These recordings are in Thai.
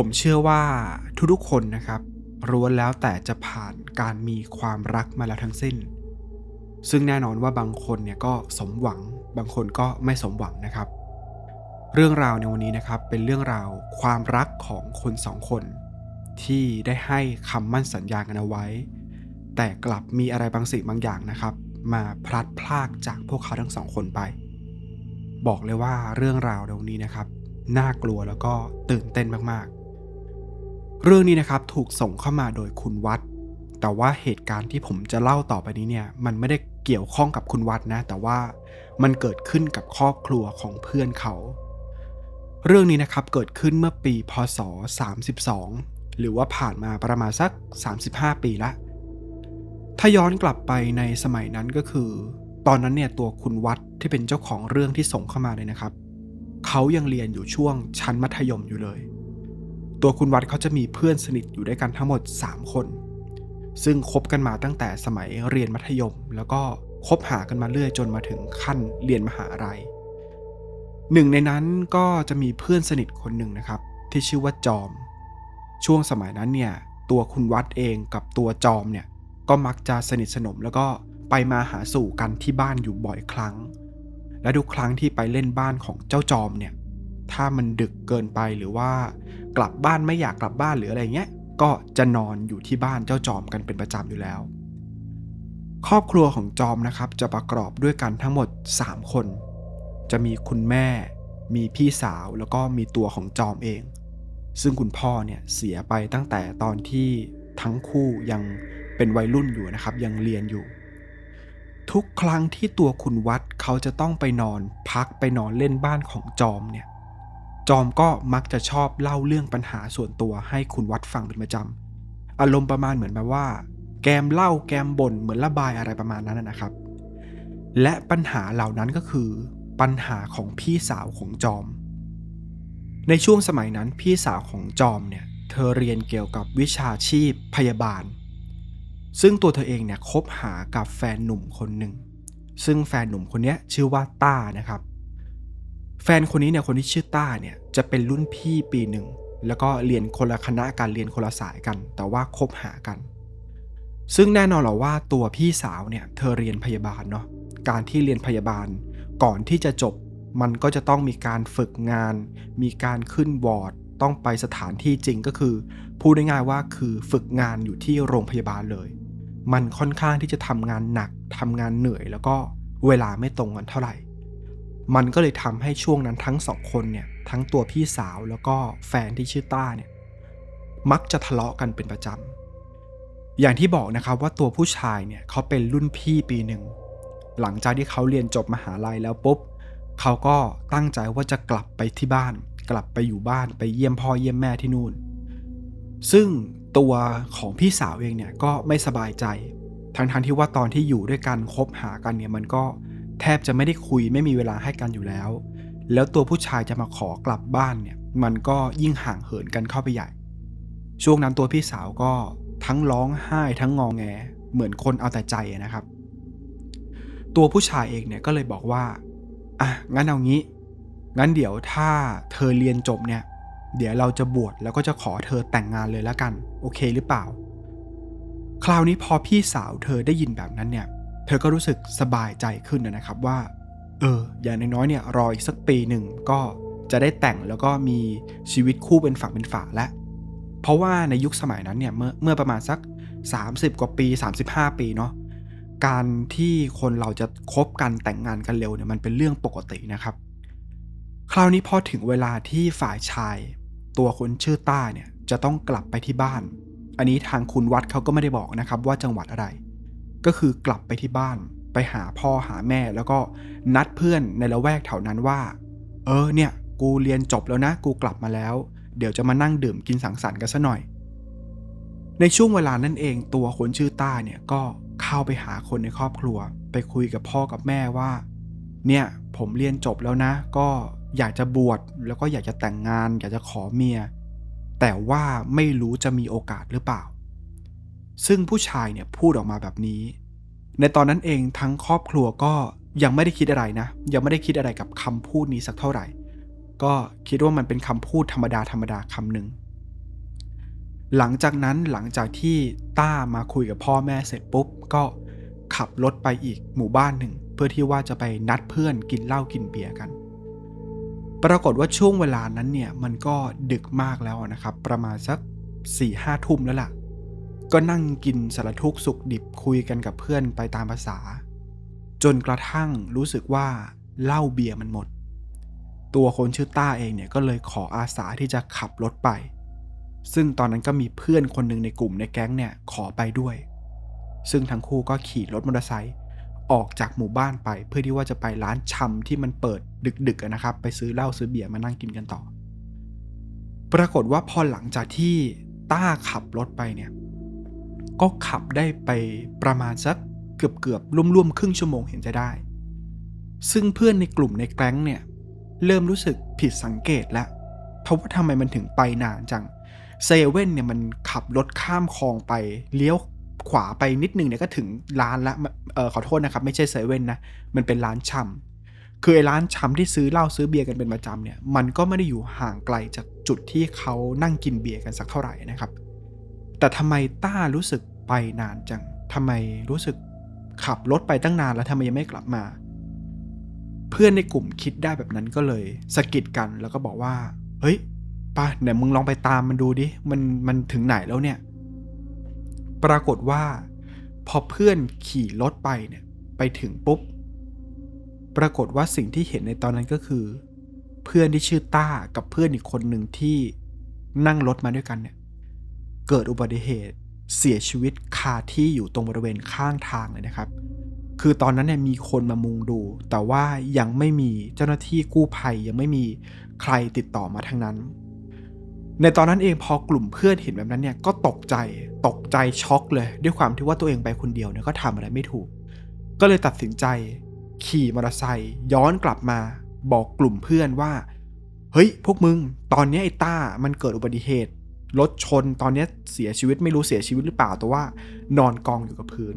ผมเชื่อว่าทุกๆคนนะครับล้วนแล้วแต่จะผ่านการมีความรักมาแล้วทั้งสิ้น ซึ่งแน่นอนว่าบางคนเนี่ยก็สมหวัง บางคนก็ไม่สมหวังนะครับ เรื่องราวในวันนี้นะครับเป็นเรื่องราวความรักของคนสองคน ที่ได้ให้คำมั่นสัญญากันเอาไว้ แต่กลับมีอะไรบางสิ่งบางอย่างนะครับ มาพลัดพรากจากพวกเขาทั้งสองคนไป บอกเลยว่าเรื่องราวในวันนี้นะครับ น่ากลัวแล้วก็ตื่นเต้นมาก เรื่องนี้นะครับถูกส่งเข้ามาโดยคุณวัด แต่ว่าเหตุการณ์ที่ผมจะเล่าต่อไปนี้เนี่ยมันไม่ได้เกี่ยวข้องกับคุณวัดนะ แต่ว่ามันเกิดขึ้นกับครอบครัวของเพื่อนเขา เรื่องนี้นะครับเกิดขึ้นเมื่อปีพศ 32 หรือว่าผ่านมาประมาณสัก 35 ปีละ ถ้าย้อนกลับไปในสมัยนั้นก็คือ ตอนนั้นเนี่ยตัวคุณวัดที่เป็นเจ้าของเรื่องที่ส่งเข้ามาเลยนะครับ เขายังเรียนอยู่ช่วงชั้นมัธยมอยู่เลย ตัวคุณวัดเขาจะมีเพื่อนสนิทอยู่ด้วยกันทั้งหมด 3 คน ซึ่งคบกันมาตั้งแต่สมัยเรียนมัธยม แล้วก็คบหากันมาเรื่อยจนมาถึงขั้นเรียนมหาลัยหนึ่งในนั้นก็จะมีเพื่อนสนิทคนหนึ่งนะครับ ที่ชื่อว่าจอม ช่วงสมัยนั้นเนี่ยตัวคุณวัดเองกับตัวจอมเนี่ยก็มักจะสนิทสนมแล้วก็ไปมาหาสู่กันที่บ้านอยู่บ่อยครั้ง และทุกครั้งที่ไปเล่นบ้านของเจ้าจอมเนี่ย ถ้ามันดึกเกินไปหรือว่ากลับบ้านไม่อยากกลับบ้านหรืออะไรเงี้ย ก็จะนอนอยู่ที่บ้านเจ้าจอมกันเป็นประจำอยู่แล้ว ครอบครัวของจอมนะครับจะประกอบด้วยกันทั้งหมด 3 คน จะมีคุณแม่ มีพี่สาวแล้วก็มีตัวของจอมเอง ซึ่งคุณพ่อเนี่ยเสียไปตั้งแต่ตอนที่ทั้งคู่ยังเป็นวัยรุ่นอยู่นะครับ ยังเรียนอยู่ ทุกครั้งที่ตัวคุณวัดเขาจะต้องไปนอนพักไปนอนเล่นบ้านของจอมเนี่ย จอมก็มักจะชอบเล่าเรื่องปัญหาส่วนตัวให้คุณวัดฟังเป็นประจำอารมณ์ประมาณเหมือนแบบว่า แกมเล่าแกมบ่นเหมือนระบายอะไรประมาณนั้นนะครับ และปัญหาเหล่านั้นก็คือปัญหาของพี่สาวของจอม ในช่วงสมัยนั้นพี่สาวของจอมเนี่ยเธอเรียนเกี่ยวกับวิชาชีพพยาบาล ซึ่งตัวเธอเองเนี่ยคบหากับแฟนหนุ่มคนหนึ่ง ซึ่งแฟนหนุ่มคนนี้ชื่อว่าต้านะครับ แฟนคนนี้เนี่ยคนที่ชื่อต้าเนี่ยจะเป็นรุ่นพี่ปีหนึ่งแล้วก็เรียนคนละคณะการเรียนคนละสายกัน แต่ว่าคบหากัน ซึ่งแน่นอนหรอว่าตัวพี่สาวเนี่ยเธอเรียนพยาบาลเนาะการที่เรียนพยาบาล ก่อนที่จะจบ มันก็จะต้องมีการฝึกงาน มีการขึ้นวอร์ดต้องไปสถานที่จริงก็คือพูดง่ายๆว่าคือฝึกงานอยู่ที่โรงพยาบาลเลย มันค่อนข้างที่จะทำงานหนักทำงานเหนื่อย แล้วก็เวลาไม่ตรงกันเท่าไหร่ มันก็เลยทำให้ช่วงนั้นทั้งสองคนเนี่ยทั้งตัวพี่สาวแล้วก็แฟนที่ชื่อต้าเนี่ยมักจะทะเลาะกันเป็นประจำอย่างที่บอกนะครับว่าตัวผู้ชายเนี่ยเขาเป็นรุ่นพี่ปีหนึ่งหลังจากที่เขาเรียนจบมหาลัยแล้วปุ๊บเขาก็ตั้งใจว่าจะกลับไปที่บ้าน กลับไปอยู่บ้านไปเยี่ยมพ่อเยี่ยมแม่ที่นู่น ซึ่งตัวของพี่สาวเองเนี่ยก็ไม่สบายใจ ทั้งๆทที่ว่าตอนที่อยู่ด้วยกันคบหากันเนี่ยมันก็ แทบจะไม่ได้คุยไม่มีเวลาให้กันอยู่แล้ว แล้วตัวผู้ชายจะมาขอกลับบ้านเนี่ย มันก็ยิ่งห่างเหินกันเข้าไปใหญ่ ช่วงนั้นตัวพี่สาวก็ทั้งร้องไห้ทั้งงองแง เหมือนคนเอาแต่ใจนะครับ ตัวผู้ชายเองเนี่ยก็เลยบอกว่าอะงั้นเอางี้ งั้นเดี๋ยวถ้าเธอเรียนจบเนี่ย เดี๋ยวเราจะบวชแล้วก็จะขอเธอแต่งงานเลยแล้วกัน โอเคหรือเปล่า คราวนี้พอพี่สาวเธอได้ยินแบบนั้นเนี่ย เธอก็รู้สึกสบายใจขึ้นนะครับว่า เออ อย่างน้อยๆเนี่ยรออีกสักปีหนึ่งก็จะได้แต่งแล้วก็มีชีวิตคู่เป็นฝั่งเป็นฝาแล้วเพราะว่าในยุคสมัยนั้นเนี่ยเมื่อเมื่อประมาณสัก 30 กว่าปี 35 ปีเนาะการที่คนเราจะคบกันแต่งงานกันเร็วเนี่ยมันเป็นเรื่องปกตินะครับ คราวนี้พอถึงเวลาที่ฝ่ายชาย ตัวคนชื่อต้าเนี่ยจะต้องกลับไปที่บ้าน อันนี้ทางคุณวัดเขาก็ไม่ได้บอกนะครับว่าจังหวัดอะไร ก็คือกลับไปที่บ้านไปหาพ่อหาแม่แล้วก็นัดเพื่อนในละแวกแถวนั้นว่า เออเนี่ย กูเรียนจบแล้วนะ กูกลับมาแล้ว เดี๋ยวจะมานั่งดื่มกินสังสรรค์กันซะหน่อย ในช่วงเวลานั้นเองตัวคนชื่อต้าเนี่ยก็เข้าไปหาคนในครอบครัว ไปคุยกับพ่อกับแม่ว่า เนี่ยผมเรียนจบแล้วนะ ก็อยากจะบวชแล้วก็อยากจะแต่งงาน อยากจะขอเมีย แต่ว่าไม่รู้จะมีโอกาสหรือเปล่า ซึ่งผู้ชายเนี่ยพูดออกมาแบบนี้ ในตอนนั้นเองทั้งครอบครัวก็ยังไม่ได้คิดอะไรนะ ยังไม่ได้คิดอะไรกับคำพูดนี้สักเท่าไหร่ ก็คิดว่ามันเป็นคำพูดธรรมดาธรรมดาคำหนึ่งหลังจากนั้นหลังจากที่ต้ามาคุยกับพ่อแม่เสร็จปุ๊บ ก็ขับรถไปอีกหมู่บ้านหนึ่ง เพื่อที่ว่าจะไปนัดเพื่อนกินเหล้ากินเบียร์กัน ปรากฏว่าช่วงเวลานั้นเนี่ยมันก็ดึกมากแล้วนะครับ ประมาณสัก4ี่ห้าทุ่มแล้วล่ะ ก็นั่งกินสารทุกข์สุขดิบคุยกันกับเพื่อนไปตามภาษา จนกระทั่งรู้สึกว่าเหล้าเบียร์มันหมด ตัวคนชื่อต้าเองเนี่ยก็เลยขออาสาที่จะขับรถไป ซึ่งตอนนั้นก็มีเพื่อนคนหนึ่งในกลุ่มในแก๊งเนี่ยขอไปด้วย ซึ่งทั้งคู่ก็ขี่รถมอเตอร์ไซค์ออกจากหมู่บ้านไปเพื่อที่ว่าจะไปร้านชำที่มันเปิดดึกๆนะครับ ไปซื้อเหล้าซื้อเบียร์มานั่งกินกันต่อ ปรากฏว่าพอหลังจากที่ต้าขับรถไปเนี่ย ก็ขับได้ไปประมาณสักเกือบเกือบๆร่วมๆครึ่งชั่วโมงเห็นจะได้ ซึ่งเพื่อนในกลุ่มในแก๊งเนี่ย เริ่มรู้สึกผิดสังเกตแล้ว เพราะว่าทำไมมันถึงไปนานจังเซเว่นเนี่ยมันขับรถข้ามคลองไปเลี้ยวขวาไปนิดนึงเนี่ยก็ถึงร้านละเออขอโทษนะครับ ไม่ใช่เซเว่นนะ มันเป็นร้านชำคือไอ้ร้านชำที่ซื้อเหล้าซื้อเบียร์กันเป็นประจำเนี่ย มันก็ไม่ได้อยู่ห่างไกลจากจุดที่เขานั่งกินเบียร์กันสักเท่าไหร่นะครับ แต่ทำไมต้ารู้สึกไปนานจังทำไมรู้สึกขับรถไปตั้งนานแล้วทำไมยังไม่กลับมา เพื่อนในกลุ่มคิดได้แบบนั้นก็เลยสะกิดกันแล้วก็บอกว่า เฮ้ยป่ะไหนมึงลองไปตามมันดูดิ มันมันถึงไหนแล้วเนี่ย ปรากฏว่า พอเพื่อนขี่รถไปเนี่ย ไปถึงปุ๊บ ปรากฏว่าสิ่งที่เห็นในตอนนั้นก็คือ เพื่อนที่ชื่อต้ากับเพื่อนอีกคนหนึ่งที่นั่งรถมาด้วยกันเนี่ย เกิดอุบัติเหตุเสียชีวิตคาที่อยู่ตรงบริเวณข้างทางเลยนะครับ คือตอนนั้นเนี่ยมีคนมามุงดู แต่ว่ายังไม่มีเจ้าหน้าที่กู้ภัยยังไม่มีใครติดต่อมาทางนั้น ในตอนนั้นเองพอกลุ่มเพื่อนเห็นแบบนั้นเนี่ยก็ตกใจตกใจช็อกเลย ด้วยความที่ว่าตัวเองไปคนเดียวเนี่ยก็ทำอะไรไม่ถูก ก็เลยตัดสินใจ ขี่มอเตอร์ไซค์ย้อนกลับมา บอกกลุ่มเพื่อนว่า เฮ้ย พวกมึง ตอนนี้ไอ้ต้ามันเกิดอุบัติเหตุ รถชนตอนนี้เสียชีวิตไม่รู้เสียชีวิตหรือเปล่าแต่ว่านอนกองอยู่กับพื้น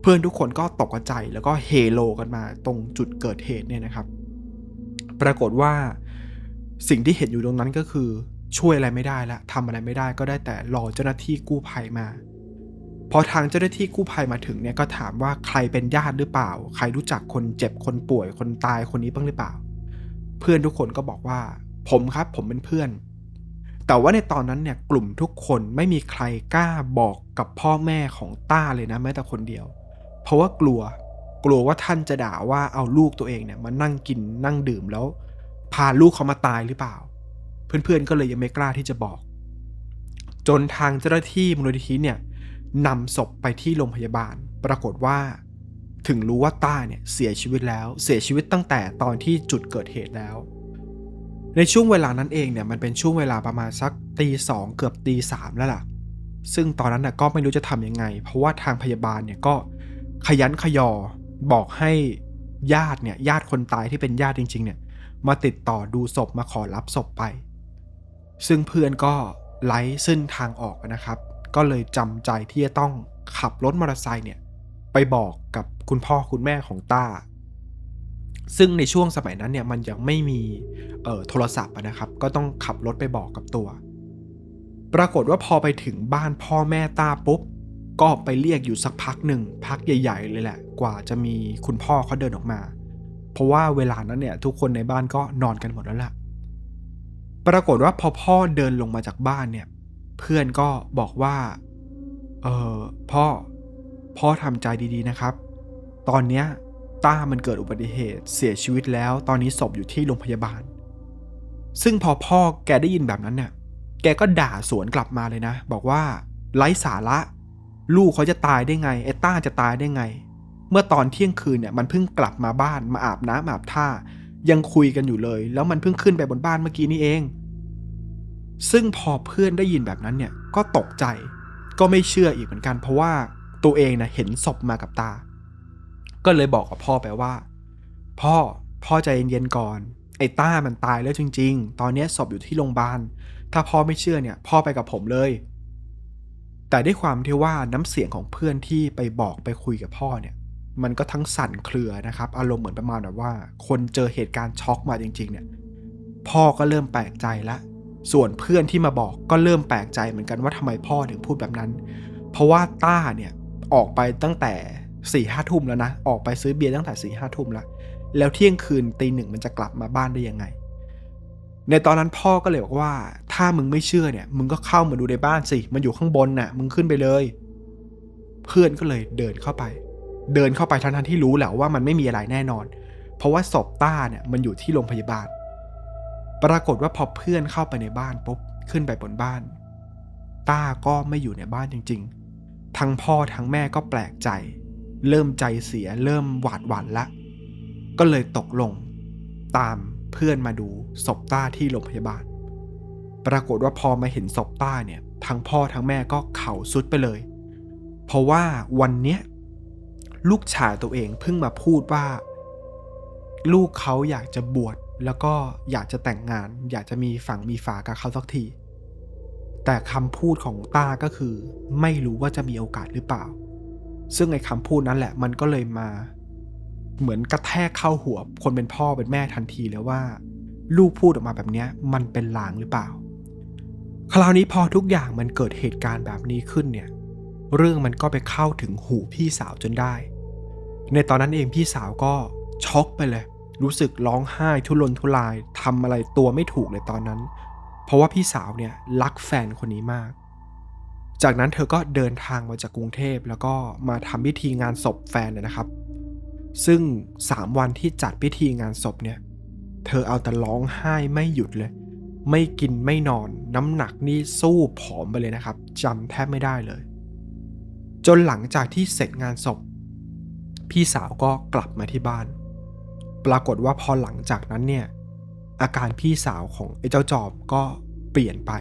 เพื่อนทุกคนก็ตกใจแล้วก็เฮโลกันมาตรงจุดเกิดเหตุเนี่ยนะครับ ปรากฏว่าสิ่งที่เห็นอยู่ตรงนั้นก็คือช่วยอะไรไม่ได้ละทำอะไรไม่ได้ก็ได้แต่รอเจ้าหน้าที่กู้ภัยมาพอทางเจ้าหน้าที่กู้ภัยมาถึงเนี่ยก็ถามว่าใครเป็นญาติหรือเปล่า ใครรู้จักคนเจ็บคนป่วยคนตายคนนี้บ้างหรือเปล่า เพื่อนทุกคนก็บอกว่า ผมครับผมเป็นเพื่อน แต่ว่าในตอนนั้นเนี่ยกลุ่มทุกคนไม่มีใครกล้าบอกกับพ่อแม่ของต้าเลยนะแม้แต่คนเดียว เพราะว่ากลัวกลัวว่าท่านจะด่าว่าเอาลูกตัวเองเนี่ยมานั่งกินนั่งดื่มแล้ว พาลูกเขามาตายหรือเปล่า เพื่อนๆก็เลยยังไม่กล้าที่จะบอก จนทางเจ้าหน้าที่มูลนิธิเนี่ยนำศพไปที่โรงพยาบาล ปรากฏว่า ถึงรู้ว่าต้าเนี่ยเสียชีวิตแล้ว เสียชีวิตตั้งแต่ตอนที่จุดเกิดเหตุแล้ว ในช่วงเวลานั้นเองเนี่ยมันเป็นช่วงเวลาประมาณสักตีสองเกือบตีสามแล้วล่ะ ซึ่งตอนนั้นน่ะก็ไม่รู้จะทำยังไง เพราะว่าทางพยาบาลเนี่ยก็ขยันขยอบอกให้ญาติเนี่ยญาติคนตายที่เป็นญาติจริง ๆ เนี่ย มาติดต่อดูศพมาขอรับศพไป ซึ่งเพื่อนก็ไล่ซึ่งทางออกนะครับ ก็เลยจำใจที่จะต้องขับรถมอเตอร์ไซค์เนี่ยไปบอกกับคุณพ่อคุณแม่ของต้า ซึ่งในช่วงสมัยนั้นเนี่ยมันยังไม่มีโทรศัพท์นะครับ ก็ต้องขับรถไปบอกกับตัว ปรากฏว่าพอไปถึงบ้านพ่อแม่ตาปุ๊บ ก็ไปเรียกอยู่สักพักหนึ่ง พักใหญ่ๆเลยแหละ กว่าจะมีคุณพ่อเขาเดินออกมา เพราะว่าเวลานั้นเนี่ยทุกคนในบ้านก็นอนกันหมดแล้วล่ะ ปรากฏว่าพอพ่อเดินลงมาจากบ้านเนี่ย เพื่อนก็บอกว่า เออพ่อ พ่อทำใจดีๆนะครับ ตอนเนี้ย ต้ามันเกิดอุบัติเหตุเสียชีวิตแล้ว ตอนนี้ศพอยู่ที่โรงพยาบาล ซึ่งพอพ่อแกได้ยินแบบนั้นเนี่ยแกก็ด่าสวนกลับมาเลยนะ บอกว่าไร้สาระ ลูกเขาจะตายได้ไงไอ้ต้าจะตายได้ไง เมื่อตอนเที่ยงคืนเนี่ยมันเพิ่งกลับมาบ้านมาอาบน้ำอาบท่า ยังคุยกันอยู่เลย แล้วมันเพิ่งขึ้นไปบนบ้านเมื่อกี้นี่เอง ซึ่งพอเพื่อนได้ยินแบบนั้นเนี่ยก็ตกใจ ก็ไม่เชื่ออีกเหมือนกัน เพราะว่าตัวเองนะเห็นศพมากับตา ก็เลยบอกกับพ่อไปว่า พ่อพ่อใจเย็นๆก่อน ไอ้ต้ามันตายแล้วจริง ๆ ตอนนี้ศพอยู่ที่โรงพยาบาลถ้าพ่อไม่เชื่อเนี่ย พ่อไปกับผมเลย แต่ด้วยความที่ว่าน้ำเสียงของเพื่อนที่ไปบอกไปคุยกับพ่อเนี่ย มันก็ทั้งสั่นเครือนะครับ อารมณ์เหมือนประมาณแบบว่า คนเจอเหตุการณ์ช็อกมาจริง ๆ เนี่ย พ่อก็เริ่มแปลกใจละส่วนเพื่อนที่มาบอกก็เริ่มแปลกใจเหมือนกันว่าทำไมพ่อถึงพูดแบบนั้น เพราะว่าต้าเนี่ยออกไปตั้งแต่ สี่ห้าทุ่มแล้วนะ ออกไปซื้อเบียร์ตั้งแต่สี่ห้าทุ่มแล้ว แล้วเที่ยงคืนตีหนึ่งมันจะกลับมาบ้านได้ยังไง ในตอนนั้นพ่อก็เลยบอกว่า ถ้ามึงไม่เชื่อเนี่ย มึงก็เข้ามาดูในบ้านสิ มันอยู่ข้างบนน่ะ มึงขึ้นไปเลย เพื่อนก็เลยเดินเข้าไป เดินเข้าไปทั้งๆที่รู้แหละว่ามันไม่มีอะไรแน่นอน เพราะว่าศพต้าเนี่ยมันอยู่ที่โรงพยาบาล ปรากฏว่าพอเพื่อนเข้าไปในบ้านปุ๊บขึ้นไปบนบ้าน ต้าก็ไม่อยู่ในบ้านจริง ๆ ทั้งพ่อทั้งแม่ก็แปลกใจ เริ่มใจเสียเริ่มหวาดหวั่นละ ก็เลยตกลง ตามเพื่อนมาดูศพต้าที่โรงพยาบาล ปรากฏว่าพอมาเห็นศพต้าเนี่ย ทั้งพ่อทั้งแม่ก็เข่าสุดไปเลย เพราะว่าวันเนี้ยลูกชายตัวเองเพิ่งมาพูดว่า ลูกเขาอยากจะบวชแล้วก็อยากจะแต่งงาน อยากจะมีฝั่งมีฝากับเขาสักทีแต่คำพูดของต้าก็คือ ไม่รู้ว่าจะมีโอกาสหรือเปล่า ซึ่งไอ้คำพูดนั้นแหละมันก็เลยมา เหมือนกระแทกเข้าหัว คนเป็นพ่อเป็นแม่ทันทีเลยว่า ลูกพูดออกมาแบบนี้มันเป็นลางหรือเปล่า คราวนี้พอทุกอย่างมันเกิดเหตุการณ์แบบนี้ขึ้นเนี่ย เรื่องมันก็ไปเข้าถึงหูพี่สาวจนได้ ในตอนนั้นเองพี่สาวก็ช็อกไปเลย รู้สึกร้องไห้ทุรนทุรายทำอะไรตัวไม่ถูกเลยตอนนั้น เพราะว่าพี่สาวเนี่ยรักแฟนคนนี้มาก จากนั้นเธอก็เดินทางมาจากกรุงเทพ แล้วก็มาทำพิธีงานศพแฟนนยนะครับ ซึ่ง 3 วันที่จัดพิธีงานศพเนี่ย เธอเอาแต่ร้องไห้ไม่หยุดเลย ไม่กินไม่นอนน้ำหนักนี่สู้ผอมไปเลยนะครับจำแทบไม่ได้เลย จนหลังจากที่เสร็จงานศพ พี่สาวก็กลับมาที่บ้าน ปรากฏว่าพอหลังจากนั้นเนี่ยอาการพี่สาวของไอ้เจ้าจอบก็เปลี่ยนไป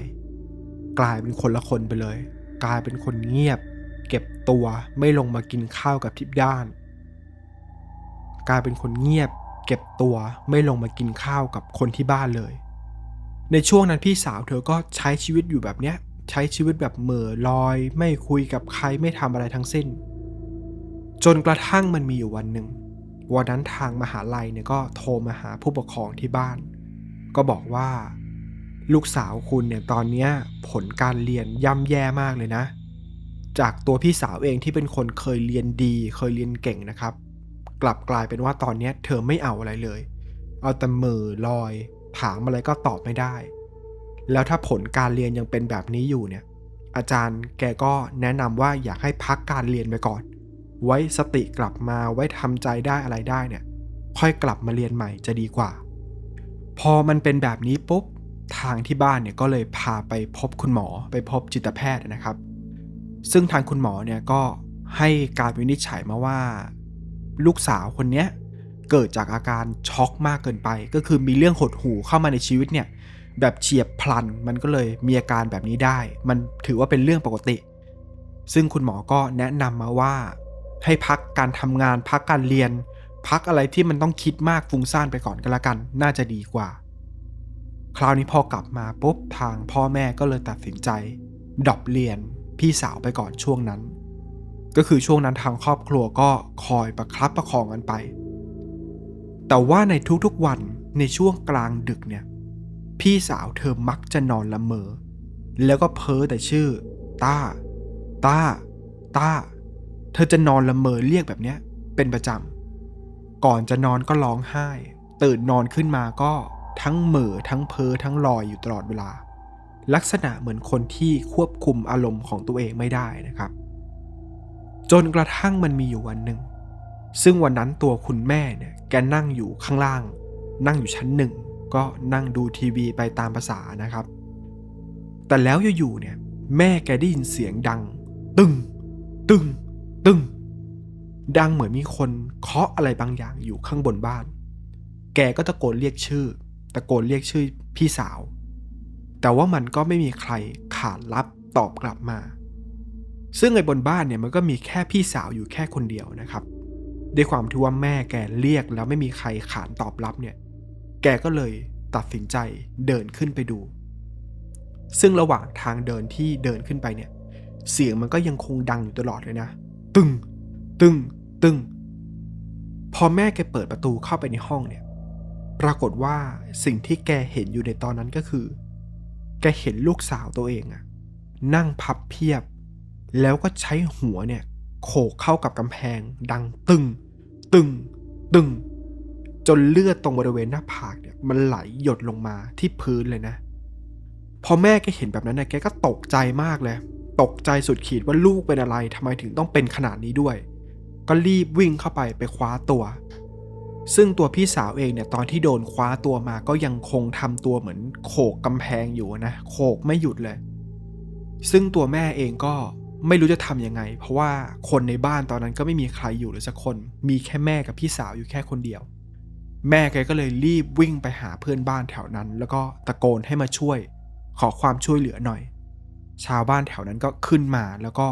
กลายเป็นคนละคนไปเลย กลายเป็นคนเงียบ เก็บตัวไม่ลงมากินข้าวกับทิพด้าน กลายเป็นคนเงียบ เก็บตัวไม่ลงมากินข้าวกับคนที่บ้านเลย ในช่วงนั้นพี่สาวเธอก็ใช้ชีวิตอยู่แบบเนี้ยใช้ชีวิตแบบเหม่อลอย ไม่คุยกับใครไม่ทำอะไรทั้งสิ้น จนกระทั่งมันมีอยู่วันหนึ่งวันนั้นทางมหาลัยเนี่ยก็โทรมาหาผู้ปกครองที่บ้าน ก็บอกว่า ลูกสาวคุณเนี่ยตอนนี้ผลการเรียนย่ำแย่มากเลยนะ จากตัวพี่สาวเองที่เป็นคนเคยเรียนดี เคยเรียนเก่งนะครับ กลับกลายเป็นว่าตอนนี้เธอไม่เอาอะไรเลย เอาแต่มือลอย ถามอะไรก็ตอบไม่ได้ แล้วถ้าผลการเรียนยังเป็นแบบนี้อยู่เนี่ย อาจารย์แกก็แนะนำว่าอยากให้พักการเรียนไปก่อน ไว้สติกลับมาไว้ทำใจได้อะไรได้เนี่ย ค่อยกลับมาเรียนใหม่จะดีกว่า พอมันเป็นแบบนี้ปุ๊บ ทางที่บ้านเนี่ยก็เลยพาไปพบคุณหมอไปพบจิตแพทย์นะครับ ซึ่งทางคุณหมอเนี่ยก็ให้การวินิจฉัยมาว่า ลูกสาวคนเนี้ยเกิดจากอาการช็อกมากเกินไป ก็คือมีเรื่องหดหู่เข้ามาในชีวิตเนี่ยแบบเฉียบพลันมันก็เลยมีอาการแบบนี้ได้ มันถือว่าเป็นเรื่องปกติ ซึ่งคุณหมอก็แนะนำมาว่า ให้พักการทำงานพักการเรียน พักอะไรที่มันต้องคิดมากฟุ้งซ่านไปก่อนก็แล้วกัน น่าจะดีกว่า คราวนี้พอกลับมาปุ๊บทางพ่อแม่ก็เลยตัดสินใจดรอปเรียนพี่สาวไปก่อนช่วงนั้น ก็คือช่วงนั้นทางครอบครัวก็คอยประครับประคองกันไป แต่ว่าในทุกๆวันในช่วงกลางดึกเนี่ย พี่สาวเธอมักจะนอนละเมอ แล้วก็เพ้อแต่ชื่อต้าต้าต้า เธอจะนอนละเมอเรียกแบบเนี้ยเป็นประจำก่อนจะนอนก็ร้องไห้ ตื่นนอนขึ้นมาก็ ทั้งเหม่อทั้งเพ้อทั้งลอยอยู่ตลอดเวลา ลักษณะเหมือนคนที่ควบคุมอารมณ์ของตัวเองไม่ได้นะครับ จนกระทั่งมันมีอยู่วันหนึ่ง ซึ่งวันนั้นตัวคุณแม่เนี่ยแกนั่งอยู่ข้างล่าง นั่งอยู่ชั้นหนึ่ง ก็นั่งดูทีวีไปตามภาษานะครับ แต่แล้วอยู่ๆเนี่ยแม่แกได้ยินเสียงดัง ตึง ตึง ตึง ดังเหมือนมีคนเคาะอะไรบางอย่างอยู่ข้างบนบ้าน แกก็ตะโกนเรียกชื่อ ตะโกนเรียกชื่อพี่สาว แต่ว่ามันก็ไม่มีใครขานรับตอบกลับมา ซึ่งไอ้บนบ้านเนี่ยมันก็มีแค่พี่สาวอยู่แค่คนเดียวนะครับ ด้วยความที่ว่าแม่แกเรียกแล้วไม่มีใครขานตอบรับเนี่ย แกก็เลยตัดสินใจเดินขึ้นไปดู ซึ่งระหว่างทางเดินที่เดินขึ้นไปเนี่ย เสียงมันก็ยังคงดังอยู่ตลอดเลยนะ ตึง ตึง ตึง พอแม่แกเปิดประตูเข้าไปในห้องเนี่ย ปรากฏว่าสิ่งที่แกเห็นอยู่ในตอนนั้นก็คือ แกเห็นลูกสาวตัวเองอะนั่งพับเพียบ แล้วก็ใช้หัวเนี่ย โขกเข้ากับกำแพง ดังตึง ตึง ตึง จนเลือดตรงบริเวณหน้าผากเนี่ยมันไหลหยดลงมาที่พื้นเลยนะ พอแม่แกเห็นแบบนั้นนะแกก็ตกใจมากเลย ตกใจสุดขีดว่าลูกเป็นอะไรทำไมถึงต้องเป็นขนาดนี้ด้วย ก็รีบวิ่งเข้าไปไปคว้าตัว ซึ่งตัวพี่สาวเองเนี่ยตอนที่โดนคว้าตัวมาก็ยังคงทำตัวเหมือนโขกกำแพงอยู่นะโขกไม่หยุดเลย ซึ่งตัวแม่เองก็ไม่รู้จะทำยังไง เพราะว่าคนในบ้านตอนนั้นก็ไม่มีใครอยู่เลยสักคน มีแค่แม่กับพี่สาวอยู่แค่คนเดียว แม่แกก็เลยรีบวิ่งไปหาเพื่อนบ้านแถวนั้น แล้วก็ตะโกนให้มาช่วย ขอความช่วยเหลือหน่อย ชาวบ้านแถวนั้นก็ขึ้นมาแล้วก็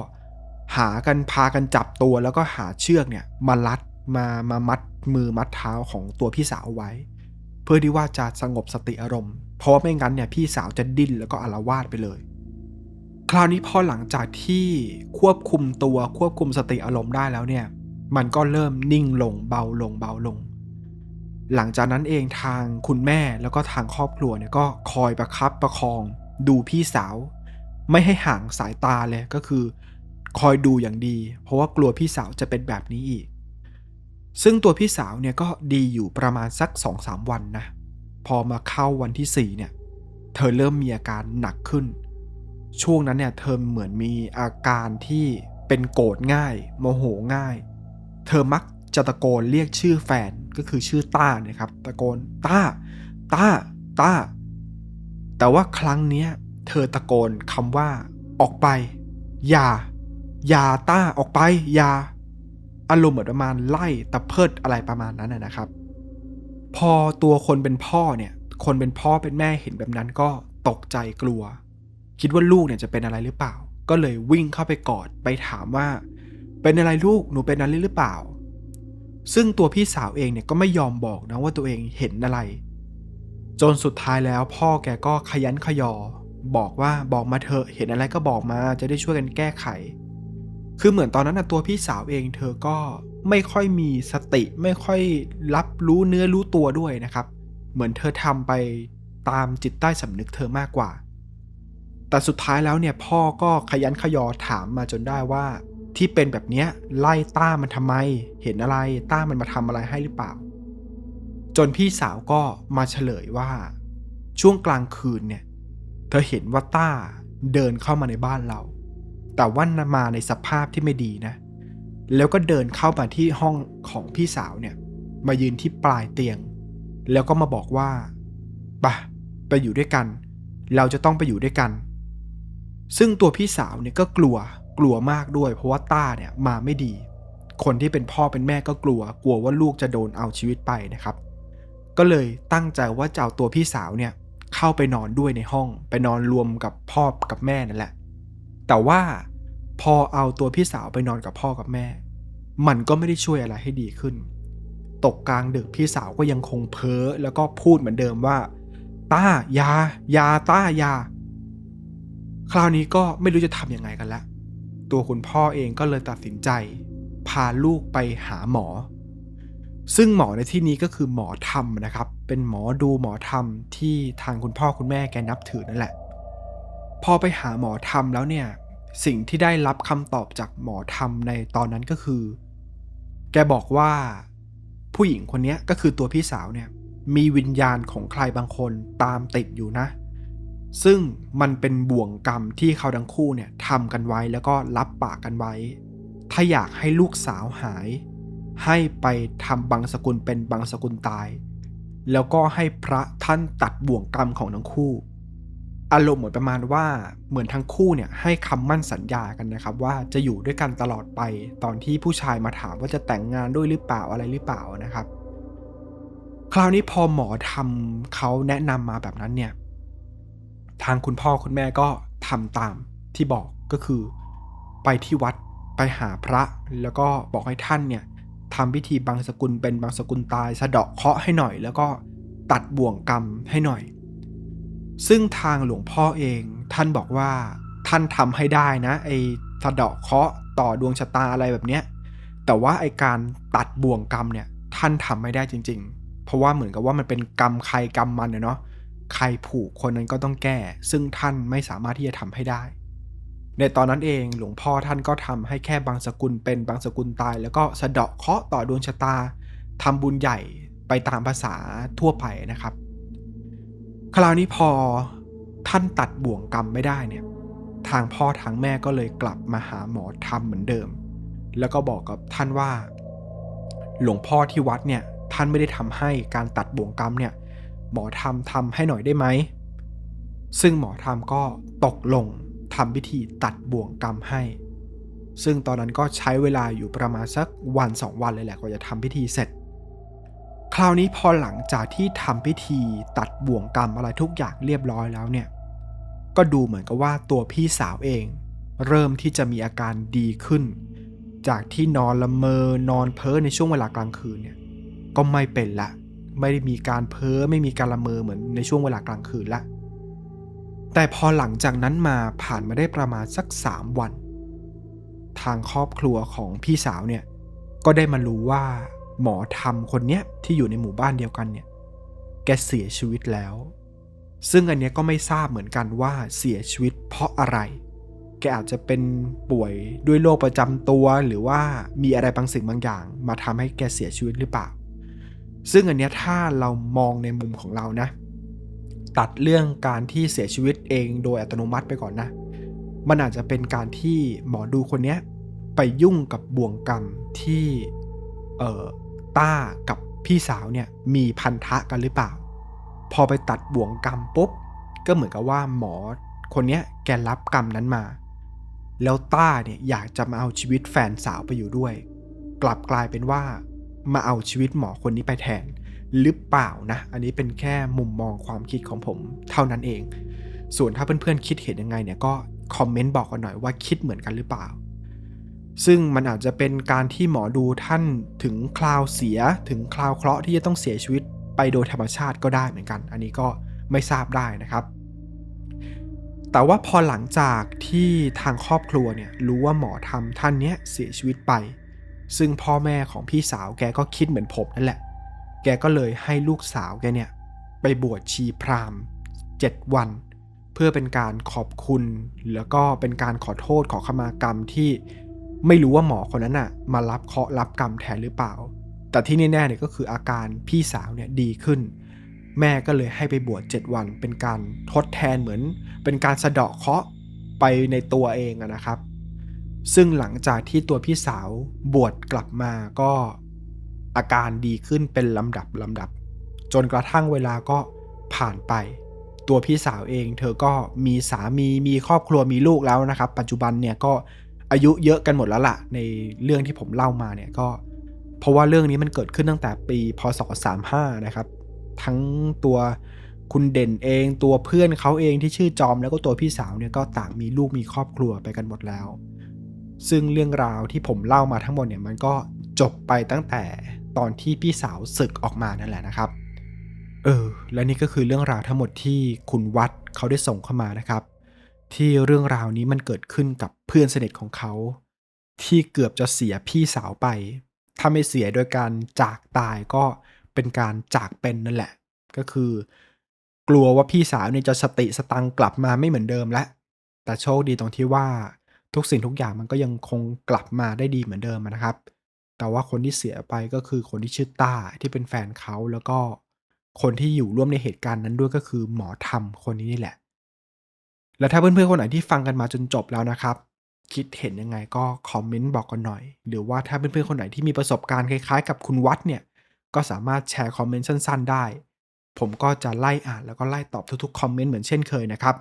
หากันพากันจับตัวแล้วก็หาเชือกเนี่ยมาลัด มามามัดมือมัดเท้าของตัวพี่สาวไว้ เพื่อที่ว่าจะสงบสติอารมณ์ เพราะว่าไม่งั้นเนี่ยพี่สาวจะดิ้นแล้วก็อาละวาดไปเลย คราวนี้พอหลังจากที่ควบคุมตัวควบคุมสติอารมณ์ได้แล้วเนี่ย มันก็เริ่มนิ่งลงเบาลงเบาลง หลังจากนั้นเองทางคุณแม่แล้วก็ทางครอบครัวเนี่ยก็คอยประคับประคอง ดูพี่สาว ไม่ให้ห่างสายตาเลยก็คือ คอยดูอย่างดี เพราะว่ากลัวพี่สาวจะเป็นแบบนี้อีก ซึ่งตัวพี่สาวเนี่ยก็ดีอยู่ประมาณสัก2อสาวันนะ พอมาเข้าวันที่ 4 เนี่ย เธอเริ่มมีอาการหนักขึ้น ช่วงนั้นเนี่ยเธอเหมือนมีอาการที่เป็นโกรธง่าย โมโหง่าย เธอมักจะตะโกนเรียกชื่อแฟนก็คือชื่อต้าเนี่ยครับ ตะโกนต้าต้าต้า แต่ว่าครั้งเนี้ยเธอตะโกนคำว่า ออกไป อย่า อย่าต้าออกไป อย่า อารมณ์เหมือนประมาณไล่ตะเพิดอะไรประมาณนั้นนะนะครับ พอตัวคนเป็นพ่อเนี่ย คนเป็นพ่อเป็นแม่เห็นแบบนั้นก็ตกใจกลัว คิดว่าลูกเนี่ยจะเป็นอะไรหรือเปล่า ก็เลยวิ่งเข้าไปกอดไปถามว่า เป็นอะไรลูกหนูเป็นอะไรหรือเปล่า ซึ่งตัวพี่สาวเองเนี่ยก็ไม่ยอมบอกนะว่าตัวเองเห็นอะไร จนสุดท้ายแล้วพ่อแกก็ขยันขยอ บอกว่าบอกมาเถอะเห็นอะไรก็บอกมาจะได้ช่วยกันแก้ไข คือเหมือนตอนนั้นนะตัวพี่สาวเองเธอก็ไม่ค่อยมีสติไม่ค่อยรับรู้เนื้อรู้ตัวด้วยนะครับ เหมือนเธอทำไปตามจิตใต้สำนึกเธอมากกว่า แต่สุดท้ายแล้วเนี่ยพ่อก็ขยันขยอถามมาจนได้ว่า ที่เป็นแบบเนี้ยไล่ต้ามันทำไม เห็นอะไรต้ามันมาทำอะไรให้หรือเปล่า จนพี่สาวก็มาเฉลยว่า ช่วงกลางคืนเนี่ย เธอเห็นว่าต้าเดินเข้ามาในบ้านเรา แต่ว่ามาในสภาพที่ไม่ดีนะ แล้วก็เดินเข้ามาที่ห้องของพี่สาวเนี่ย มายืนที่ปลายเตียง แล้วก็มาบอกว่าปะไปอยู่ด้วยกัน เราจะต้องไปอยู่ด้วยกัน ซึ่งตัวพี่สาวเนี่ยก็กลัวกลัวมากด้วย เพราะว่าต้าเนี่ยมาไม่ดี คนที่เป็นพ่อเป็นแม่ก็กลัว กลัวว่าลูกจะโดนเอาชีวิตไปนะครับ ก็เลยตั้งใจว่าจะเอาตัวพี่สาวเนี่ยเข้าไปนอนด้วยในห้อง ไปนอนรวมกับพ่อกับแม่นั่นแหละ แต่ว่าพอเอาตัวพี่สาวไปนอนกับพ่อกับแม่ มันก็ไม่ได้ช่วยอะไรให้ดีขึ้น ตกกลางดึกพี่สาวก็ยังคงเพ้อแล้วก็พูดเหมือนเดิมว่าต้ายายาต้ายา คราวนี้ก็ไม่รู้จะทำยังไงกันละ ตัวคุณพ่อเองก็เลยตัดสินใจ พาลูกไปหาหมอ ซึ่งหมอในที่นี้ก็คือหมอธรรมนะครับ เป็นหมอดูหมอธรรมที่ทางคุณพ่อคุณแม่แกนับถือนั่นแหละ พอไปหาหมอธรรมแล้วเนี่ย สิ่งที่ได้รับคำตอบจากหมอธรรมในตอนนั้นก็คือ แกบอกว่า ผู้หญิงคนนี้ก็คือตัวพี่สาวเนี่ย มีวิญญาณของใครบางคนตามติดอยู่นะ ซึ่งมันเป็นบ่วงกรรมที่เขาทั้งคู่เนี่ยทำกันไว้แล้วก็รับปากกันไว้ ถ้าอยากให้ลูกสาวหาย ให้ไปทำบางสกุลเป็นบางสกุลตาย แล้วก็ให้พระท่านตัดบ่วงกรรมของทั้งคู่ อารมณ์เหมือนประมาณว่าเหมือนทั้งคู่เนี่ยให้คำมั่นสัญญากันนะครับ ว่าจะอยู่ด้วยกันตลอดไป ตอนที่ผู้ชายมาถามว่าจะแต่งงานด้วยหรือเปล่าอะไรหรือเปล่านะครับ คราวนี้พอหมอทำเขาแนะนำมาแบบนั้นเนี่ย ทางคุณพ่อคุณแม่ก็ทำตามที่บอกก็คือ ไปที่วัดไปหาพระ แล้วก็บอกให้ท่านเนี่ยทำพิธีบางสกุลเป็นบางสกุลตาย สะเดาะเคาะให้หน่อย แล้วก็ตัดบ่วงกรรมให้หน่อย ซึ่งทางหลวงพ่อเอง ท่านบอกว่าท่านทำให้ได้นะ ไอ้สะเดาะเคาะต่อดวงชะตาอะไรแบบเนี้ยแต่ว่าไอ้การตัดบ่วงกรรมเนี่ย ท่านทำไม่ได้จริง ๆ เพราะว่าเหมือนกับว่ามันเป็นกรรมใครกรรมมันเนาะใครผูกคนนั้นก็ต้องแก้ ซึ่งท่านไม่สามารถที่จะทำให้ได้ ในตอนนั้นเองหลวงพ่อท่านก็ทำให้แค่บางสกุลเป็นบางสกุลตาย แล้วก็สะเดาะเคาะต่อดวงชะตาทำบุญใหญ่ไปตามภาษาทั่วไปนะครับ คราวนี้พอท่านตัดบ่วงกรรมไม่ได้เนี่ย ทางพ่อทางแม่ก็เลยกลับมาหาหมอธรรมเหมือนเดิม แล้วก็บอกกับท่านว่า หลวงพ่อที่วัดเนี่ยท่านไม่ได้ทำให้การตัดบ่วงกรรมเนี่ย หมอธรรมทำให้หน่อยได้ไหม ซึ่งหมอธรรมก็ตกลงทำพิธีตัดบ่วงกรรมให้ ซึ่งตอนนั้นก็ใช้เวลาอยู่ประมาณสักวันสองวันเลยแหละกว่าจะทำพิธีเสร็จ คราวนี้พอหลังจากที่ทำพิธีตัดบ่วงกรรมอะไรทุกอย่างเรียบร้อยแล้วเนี่ย ก็ดูเหมือนกับว่าตัวพี่สาวเอง เริ่มที่จะมีอาการดีขึ้น จากที่นอนละเมอนอนเพ้อในช่วงเวลากลางคืนเนี่ย ก็ไม่เป็นละ ไม่ได้มีการเพ้อไม่มีการละเมอเหมือนในช่วงเวลากลางคืนละ แต่พอหลังจากนั้นมาผ่านมาได้ประมาณสักสามวัน ทางครอบครัวของพี่สาวเนี่ยก็ได้มารู้ว่า หมอธรรมคนเนี้ยที่อยู่ในหมู่บ้านเดียวกันเนี่ย แกเสียชีวิตแล้ว ซึ่งอันเนี้ยก็ไม่ทราบเหมือนกันว่าเสียชีวิตเพราะอะไร แกอาจจะเป็นป่วยด้วยโรคประจำตัวหรือว่ามีอะไรบางสิ่งบางอย่าง มาทำให้แกเสียชีวิตหรือเปล่า ซึ่งอันเนี้ยถ้าเรามองในมุมของเรานะ ตัดเรื่องการที่เสียชีวิตเองโดยอัตโนมัติไปก่อนนะ มันอาจจะเป็นการที่หมอดูคนเนี้ยไปยุ่งกับบ่วงกรรมที่เอ่อ ต้ากับพี่สาวเนี่ยมีพันธะกันหรือเปล่า พอไปตัดบ่วงกรรมปุ๊บ ก็เหมือนกับว่าหมอคนเนี้ยแกรับกรรมนั้นมา แล้วต้าเนี่ยอยากจะมาเอาชีวิตแฟนสาวไปอยู่ด้วย กลับกลายเป็นว่า มาเอาชีวิตหมอคนนี้ไปแทนหรือเปล่านะ อันนี้เป็นแค่มุมมองความคิดของผมเท่านั้นเอง ส่วนถ้าเพื่อนๆคิดเห็นยังไงเนี่ยก็คอมเมนต์บอกกันหน่อยว่าคิดเหมือนกันหรือเปล่า ซึ่งมันอาจจะเป็นการที่หมอดูท่านถึงคราวเสียถึงคราวเคราะห์ที่จะต้องเสียชีวิตไปโดยธรรมชาติก็ได้เหมือนกัน อันนี้ก็ไม่ทราบได้นะครับ แต่ว่าพอหลังจากที่ทางครอบครัวเนี่ยรู้ว่าหมอทำท่านเนี้ยเสียชีวิตไป ซึ่งพ่อแม่ของพี่สาวแกก็คิดเหมือนผมนั่นแหละ แกก็เลยให้ลูกสาวแกเนี่ยไปบวชชีพราหมณ์7วัน เพื่อเป็นการขอบคุณ แล้วก็เป็นการขอโทษขอขมากรรมที่ ไม่รู้ว่าหมอคนนั้นน่ะมารับเคราะห์รับกรรมแทนหรือเปล่า แต่ที่แน่ๆเนี่ยก็คืออาการพี่สาวเนี่ยดีขึ้น แม่ก็เลยให้ไปบวช7วัน เป็นการทดแทนเหมือน เป็นการสะเดาะเคราะห์ไปในตัวเองนะครับ ซึ่งหลังจากที่ตัวพี่สาวบวชกลับมาก็อาการดีขึ้นเป็นลำดับลำดับ จนกระทั่งเวลาก็ผ่านไป ตัวพี่สาวเอง เธอก็มีสามีมีครอบครัวมีลูกแล้วนะครับ ปัจจุบันเนี่ยก็ อายุเยอะกันหมดแล้วล่ะ ในเรื่องที่ผมเล่ามาเนี่ยก็ เพราะว่าเรื่องนี้มันเกิดขึ้นตั้งแต่ปีพศ 35 นะครับ ทั้งตัวคุณเด่นเองตัวเพื่อนเขาเองที่ชื่อจอมแล้วก็ตัวพี่สาวเนี่ยก็ต่างมีลูกมีครอบครัวไปกันหมดแล้ว ซึ่งเรื่องราวที่ผมเล่ามาทั้งหมดเนี่ยมันก็จบไปตั้งแต่ตอนที่พี่สาวศึกออกมานั่นแหละนะครับ เออ และนี่ก็คือเรื่องราวทั้งหมดที่คุณวัดเขาได้ส่งเข้ามานะครับ ที่เรื่องราวนี้มันเกิดขึ้นกับเพื่อนสนิทของเขา ที่เกือบจะเสียพี่สาวไป ถ้าไม่เสียโดยการจากตายก็เป็นการจากเป็นนั่นแหละ ก็คือ กลัวว่าพี่สาวเนี่ยจะสติสตังกลับมาไม่เหมือนเดิมแล้วแต่โชคดีตรงที่ว่าทุกสิ่งทุกอย่างมันก็ยังคงกลับมาได้ดีเหมือนเดิมนะครับ แต่ว่าคนที่เสียไปก็คือคนที่ชื่อต้าที่เป็นแฟนเขาแล้วก็คนที่อยู่ร่วมในเหตุการณ์นั้นด้วยก็คือหมอธรรมคนนี้นี่แหละ และถ้าเพื่อนๆคนไหนที่ฟังกันมาจนจบแล้วนะครับ คิดเห็นยังไงก็คอมเมนต์บอกกันหน่อย หรือว่าถ้าเพื่อนๆคนไหนที่มีประสบการณ์คล้ายๆ กับคุณวัดเนี่ยก็สามารถแชร์คอมเมนต์สั้นๆ ได้ ผมก็จะไล่อ่านแล้วก็ไล่ตอบทุกๆคอมเมนต์เหมือนเช่นเคยนะครับ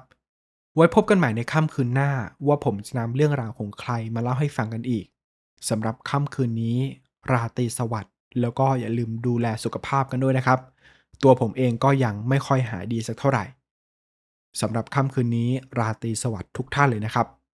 ไว้พบกันใหม่ในค่ำคืนหน้าว่าผมจะนำเรื่องราวของใครมาเล่าให้ฟังกันอีกสำหรับค่ำคืนนี้ ราตรีสวัสดิ์แล้วก็อย่าลืมดูแลสุขภาพกันด้วยนะครับ ตัวผมเองก็ยังไม่ค่อยหายดีสักเท่าไหร่ สำหรับค่ำคืนนี้ราตรีสวัสดิ์ทุกท่านเลยนะครับ